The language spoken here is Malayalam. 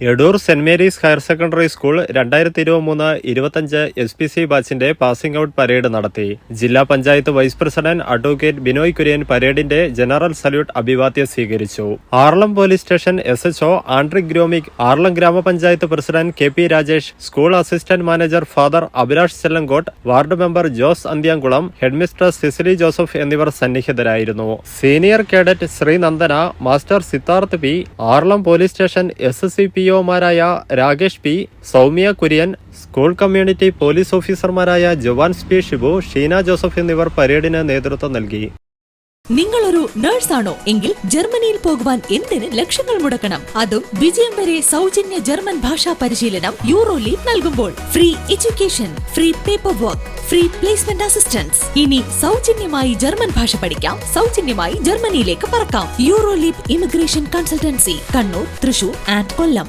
Edoor saint Mary's higher secondary school രണ്ടായിരത്തി ഇരുപത്തിമൂന്ന് ഇരുപത്തഞ്ച് എസ് പി സി ബാച്ചിന്റെ പാസിംഗ് ഔട്ട് പരേഡ് നടത്തി. ജില്ലാ panchayat vice president advocate Binoy Kurian പരേഡിന്റെ general salute അഭിവാദ്യം സ്വീകരിച്ചു. Aralam police station S HO Andrich ഗ്രോമിക് ആർളം ഗ്രാമപഞ്ചായത്ത് president K P Rajesh school assistant manager father Abhilash Chellankott ward member Jose Anthyamkulam headmistress Cicily Joseph എന്നിവർ സന്നിഹിതരായിരുന്നു. Senior cadet Sreenandana master Siddharth P Aralam police station S C P ഒമാരായ Rakesh P Soumya Kurian school community police ഓഫീസർമാരായ ജവാൻസ് പി ഷിബു ഷീന ജോസഫ് എന്നിവർ പരേഡിന് നേതൃത്വം നൽകി. നിങ്ങളൊരു നഴ്സാണോ എങ്കിൽ ജർമ്മനിയിൽ പോകുവാൻ എന്തിന് ലക്ഷങ്ങൾ മുടക്കണം? അതും വിജയം വരെ സൗജന്യ ജർമ്മൻ ഭാഷാ പരിശീലനം യൂറോ ലീഗ് നൽകുമ്പോൾ. Free education free paper work free placement assistance ഇനി സൗജന്യമായി ജർമ്മൻ ഭാഷ പഠിക്കാം. സൗജന്യമായി ജർമ്മനിയിലേക്ക് പറക്കാം. Euro leap immigration consultancy Kannur Thrissur and Kollam.